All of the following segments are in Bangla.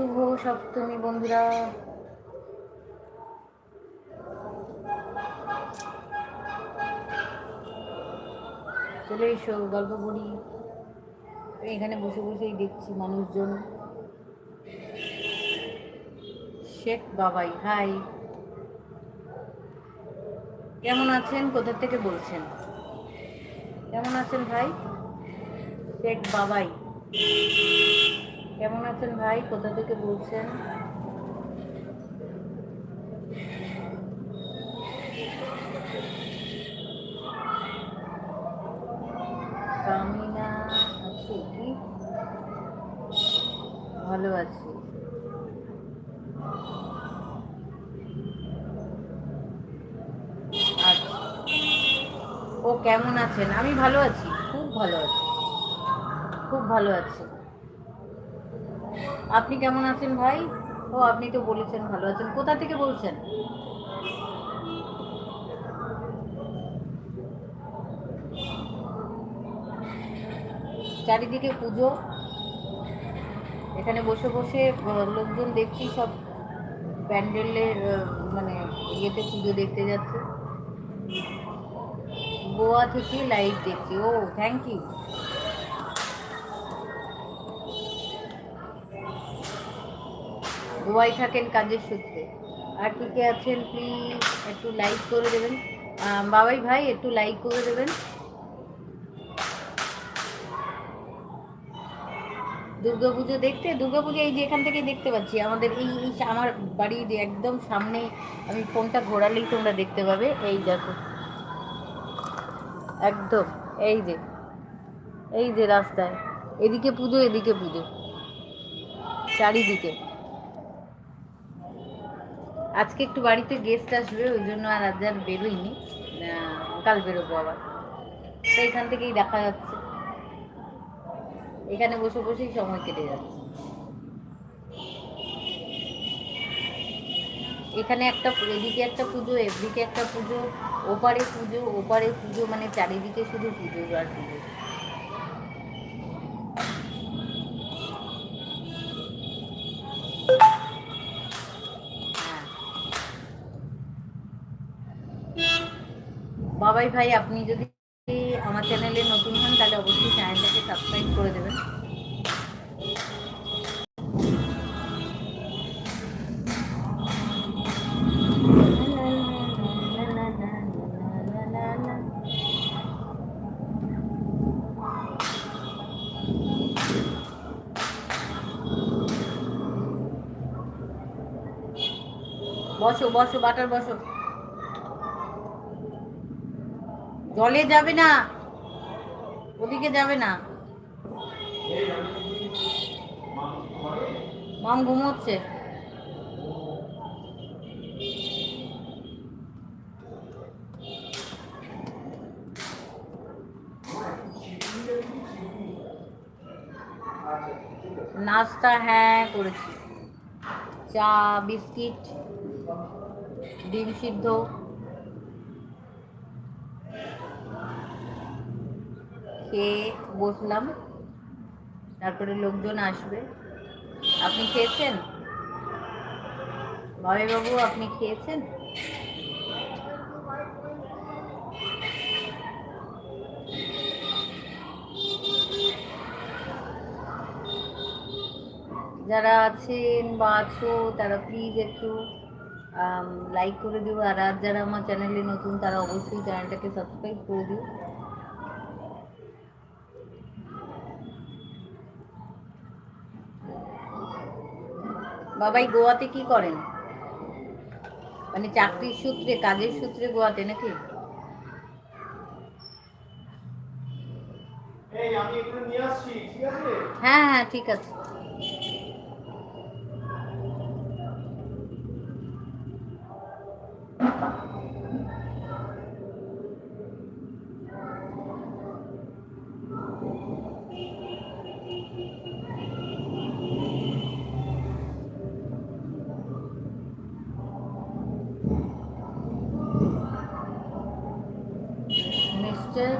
শুভ সপ্তমী, বন্ধুরা। চলে এসো, গল্প করি এখানে বসে বসেই দেখছি মানুষজন। শেখ বাবাই, হাই। কেমন আছেন? কোথা থেকে বলছেন? কেমন আছেন ভাই? শেখ বাবাই। কেমন আছেন ভাই? কোথা থেকে বলছেন? ভালো আছি। আচ্ছা। ও কেমন আছেন? আমি ভালো আছি, খুব ভালো আছি। খুব ভালো আছি। আপনি কেমন আছেন ভাই? ও, আপনি তো বলেছেন ভালো আছেন। কোথা থেকে বলছেন? চারিদিকে পুজো। এখানে বসে বসে লোকজন দেখছি সব প্যান্ডেলের মানে ইয়েতে পুজো দেখতে যাচ্ছে। গোয়া থেকে লাইভ দেখছি। ও থ্যাংক ইউ গোয়ায় থাকেন কাজের সূত্রে। আর কে কে আছেন প্লিজ একটু লাইক করে দেবেন। বাবাই ভাই, একটু লাইক করে দেবেন। দুর্গাপুজো দেখতে? দুর্গাপুজো এই যে এখান থেকে দেখতে পাচ্ছি। আমাদের এই এই আমার বাড়ির একদম সামনে, আমি ফোনটা ঘোরালেই তোমরা দেখতে পাবে। এই দেখো। একদম, এই যে এই যে রাস্তায়। এদিকে পুজো এদিকে পুজো। চারিদিকে। আজকে একটু বাড়িতে গেস্ট আসবে, ওই জন্য আর আজ আর বেরোইনি। কাল বেরোবো আবার। তো এখান থেকেই দেখা যাচ্ছে এখানে বসে বসেই সময় কেটে যাচ্ছে। এখানে একটা এদিকে একটা পুজো, এদিকে একটা পুজো, ওপারে পুজো ওপারে পুজো মানে চারিদিকে শুধু পুজো আর পুজো। বাবাই ভাই, আপনি যদি আমার চ্যানেলে নতুন হন, তাহলে অবশ্যই চ্যানেলটাকে সাবস্ক্রাইব করে দেবেন। বসো বসো বাটার বসো। জলে যাবে না, ওদিকে যাবে না। মাম ঘুমোচ্ছে। নাস্তা হ্যাঁ করেছি। চা, বিস্কিট, ডিম সিদ্ধ। খেয়ে বসলাম। তারপরে লোকজন আসবে। আপনি খেয়েছেন? বাবু বাবু আপনি খেয়েছেন? যারা আছেন বা আছো, তারা প্লিজ একটু লাইক করে দিও। আর আর যারা আমার চ্যানেলে নতুন, তারা অবশ্যই চ্যানেলটাকে সাবস্ক্রাইব করে দিও। বাবাই গোয়াতে কি করেন? মানে চাকরির সূত্রে কাজের সূত্রে গোয়াতে নাকি? হ্যাঁ হ্যাঁ ঠিক আছে মিস্টার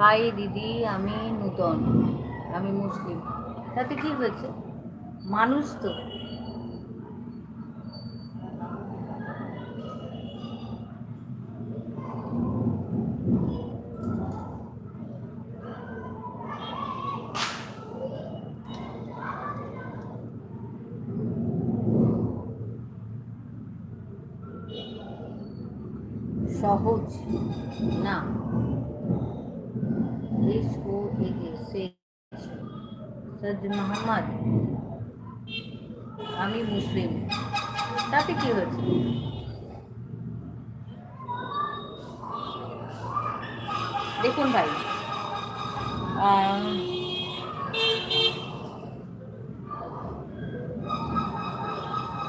হাই দিদি আমি নূতন আমি মুসলিম। তাতে কি হয়েছে? মানুষ তো। সহজ? না। એસ ઓ એ શેખ সজ মোহাম্মদ আমি মুসলিম। তাতে কি হয়েছে? দেখুন ভাই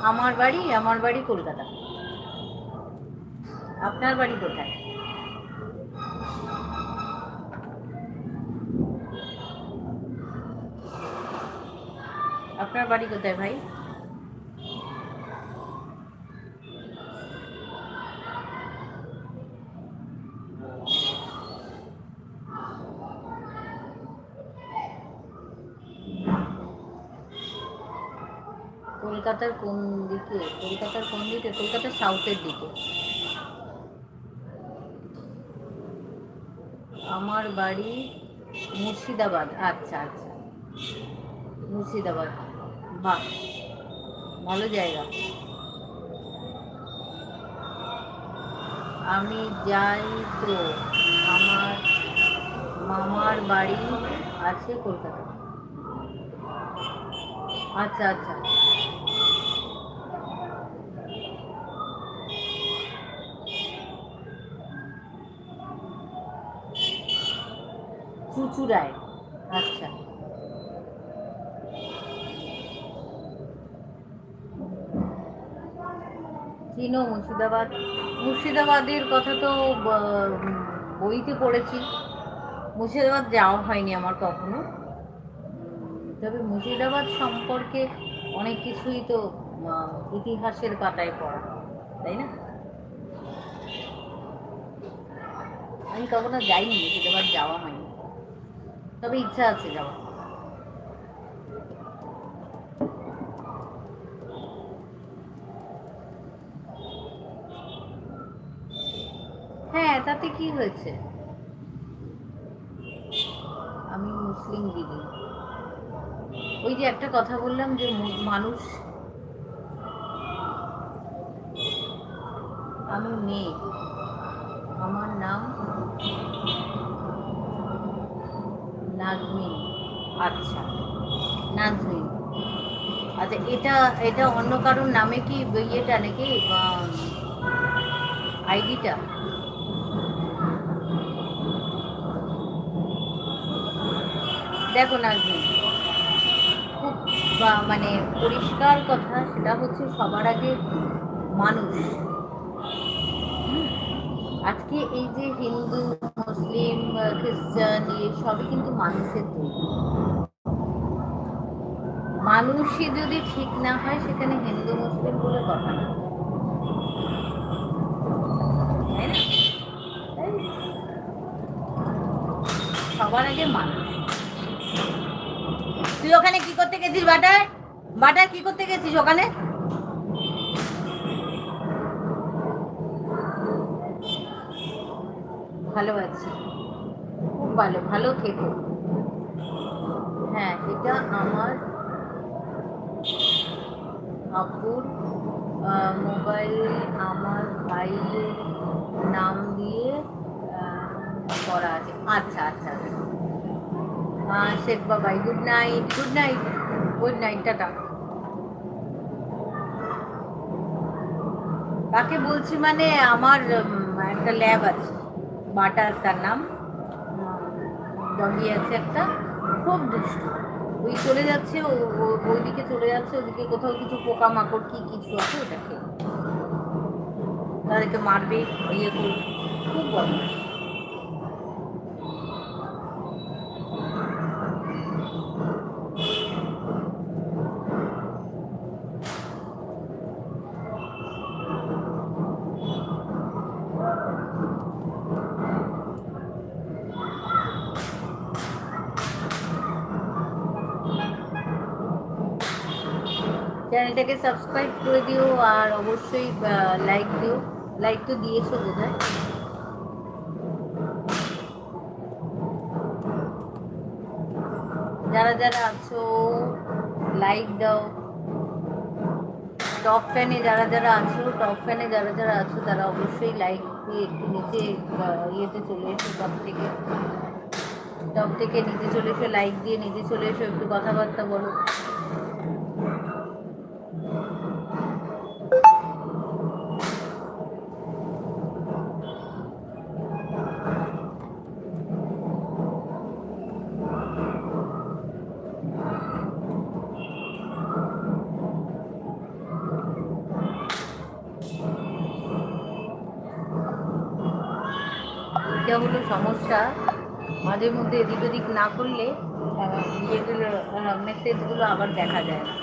আমার বাড়ি আমার বাড়ি কলকাতা। আপনার বাড়ি কোথায়? আপনার বাড়ি কোথায় ভাই? কলকাতার কোন দিকে? কলকাতার কোন দিকে? কলকাতার সাউথের দিকে। আমার বাড়ি মুর্শিদাবাদ। আচ্ছা আচ্ছা। মুর্শিদাবাদ। বাহ ভালো জায়গা। আমি যাই তো আমার মামার বাড়ি আছে কলকাতা। আচ্ছা আচ্ছা। চুচুড়ায় আচ্ছা চিনো মুর্শিদাবাদ। মুর্শিদাবাদের কথা তো বইতে পড়েছি। মুর্শিদাবাদ যাওয়া হয়নি আমার কখনো। তবে মুর্শিদাবাদ সম্পর্কে অনেক কিছুই তো ইতিহাসের পাতায় পড়া, তাই না? আমি কখনো যাইনি, মুর্শিদাবাদ যাওয়া হয়নি। তবে ইচ্ছা আছে যাওয়া হ্যাঁ তাতে কি হয়েছে? আমি মুসলিম দিদি। ওই যে একটা কথা বললাম যে মানুষ আমি মেয়ে। আমার নাম নাজমিন আচ্ছা নাজমিন। আচ্ছা এটা এটা অন্য কারোর নামে কি ইয়েটা নাকি আইডিটা? দেখো নাজমিন খুব মানে পরিষ্কার কথা, সেটা হচ্ছে সবার আগে মানুষ। আজকে এই যে হিন্দু, মুসলিম, খ্রিস্টান সবই কিন্তু মানুষের তৈরি মানুষই যদি ঠিক না হয়, সেখানে হিন্দু, মুসলিম বলে কথা না। না? সবার আগে মানুষ। তুই ওখানে কি করতে গেছিস, বাটার? বাটার কি করতে গেছিস ওখানে? ভালো আছি। খুব ভালো ভালো থেকো। হ্যাঁ এটা আমার আপুর মোবাইল, আমার ভাইয়ের নাম দিয়ে করা আছে। আচ্ছা আচ্ছা আচ্ছা। Sheikh Babai, good night good night good night, tata. কাকে বলছি মানে আমার একটা ল্যাব আছে বাটার তার নাম, ডগি আছে একটা, খুব দুষ্ট। ওই চলে যাচ্ছে ওইদিকে চলে যাচ্ছে ওদিকে কোথাও কিছু পোকা মাকড় কি কিছু আছে ওটা খেয়ে তাদেরকে মারবে ইয়ে করবে, খুব বদমাশ। চ্যানেলটাকে সাবস্ক্রাইব করে দিও আর অবশ্যই লাইক দিও। লাইক তো দিয়েছ বোধ হয় যারা যারা আছো লাইক দাও। টপ ফ্যানে যারা যারা আছো টপ ফ্যানে যারা যারা আছো, তারা অবশ্যই লাইক দিয়ে একটু নিচে ইয়েতে চলে এসো টপ থেকে। টপ থেকে নিচে চলে এসো লাইক দিয়ে নিচে চলে এসো, একটু কথাবার্তা বলো এটা হলো সমস্যা। মাঝে মধ্যে এদিক ওদিক না করলে ইয়েগুলো মেসেজগুলো আবার দেখা যায় না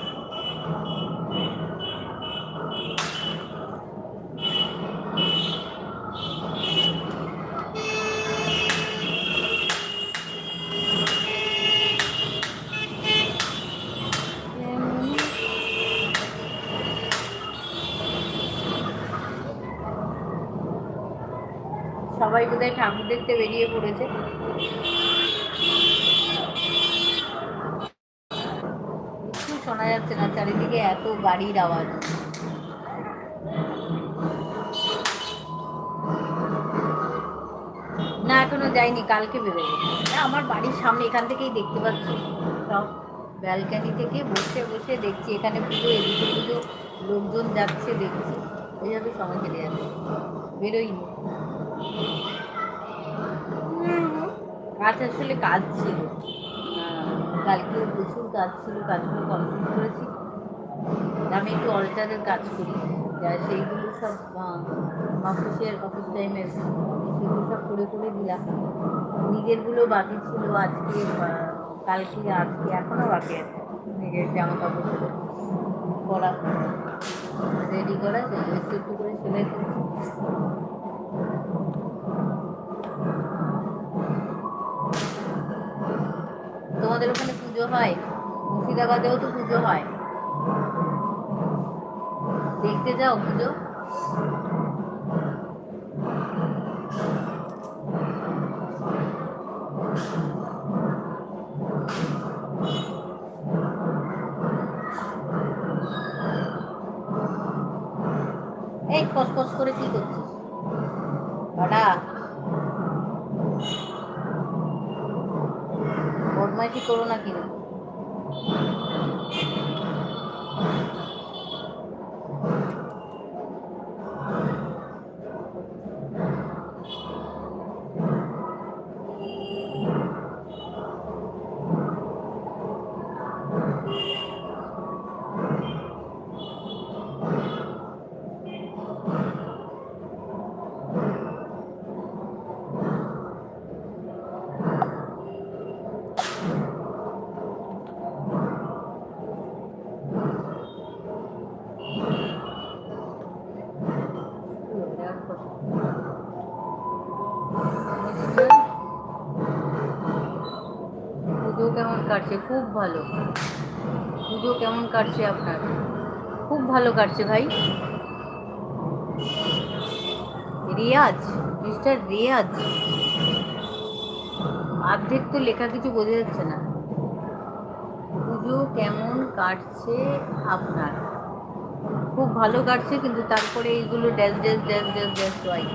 সবাই বোধহয় ঠাকুর দেখতে বেরিয়ে পড়েছে। কিছু শোনা যাচ্ছে না চারিদিকে এত গাড়ির আওয়াজ। না এখনও যাইনি কালকে বেরোবো। না, আমার বাড়ির সামনে এখান থেকেই দেখতে পাচ্ছি। সব ব্যালকানি থেকে বসে বসে দেখছি এখানে পুজো এদিকে পুজো লোকজন যাচ্ছে দেখছি। এইভাবে সময় কেটে যাচ্ছে। বেরোইনি। কাজ আসলে কাজ ছিল। কালকে প্রচুর কাজ ছিল কাজগুলো কমপ্লিট করেছি। আমি একটু অল্টারের কাজ করি। সেইগুলো সব অফিসের, অফিস টাইমে সেগুলো সব করে করে দিলাম। নিজেরগুলো বাকি ছিল আজকে কালকে, আজকে, এখনও বাকি আছে। নিজের জামা কাপড় করা রেডি করা সেগুলো একটু একটু করে সেলাই করছি। তোমাদের ওখানে পুজো হয়। মুর্শিদাবাদেও তো পুজো হয়। দেখতে যাও পুজো। এই কস করে কি করছিস বাড়া বদমাইশি করো না কিন্তু পুজো কেমন কাটছে খুব ভালো পুজো কেমন কাটছে আপনার খুব ভালো কাটছে ভাই রিয়াজ মিস্টার রিয়াজ অর্ধেক তো লেখা কিছু বোঝা যাচ্ছে না পুজো কেমন কাটছে আপনার খুব ভালো কাটছে কিন্তু তারপরে এইগুলো dash dash dash dash dash হয়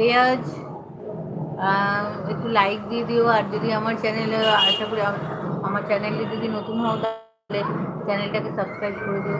রেয়াজ আহ, একটু লাইক দিয়ে দিও, আর যদি আমার চ্যানেলে আশা করি আমার চ্যানেলে যদি নতুন হও তাহলে চ্যানেলটাকে সাবস্ক্রাইব করে দিও।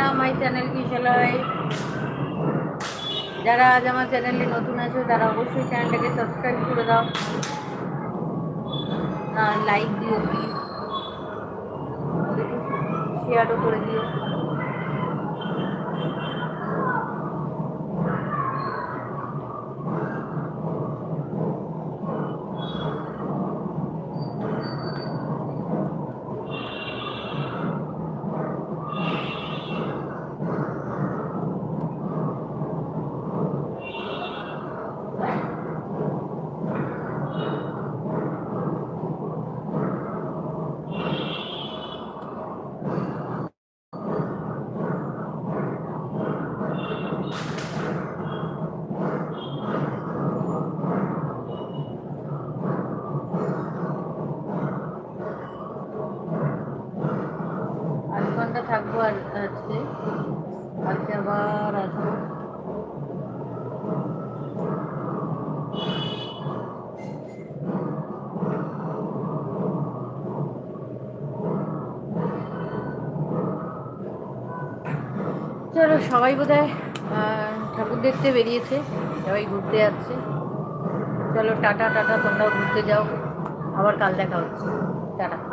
ওয়েলকাম মাই চ্যানেল কিশালয় যারা আজ আমার চ্যানেলে নতুন আছো, তারা অবশ্যই চ্যানেলটাকে সাবস্ক্রাইব করে দাও। লাইক দিও প্লিজ শেয়ারও করে দিও আধ ঘণ্টা থাকব আর আজকে আজকে আবার আসব চলো সবাই বোধ ঠাকুর দেখতে বেরিয়েছে, সবাই ঘুরতে যাচ্ছে। চলো, টাটা টাটা, তোমরাও ঘুরতে যাও। আবার কাল দেখা হচ্ছে। টাটা।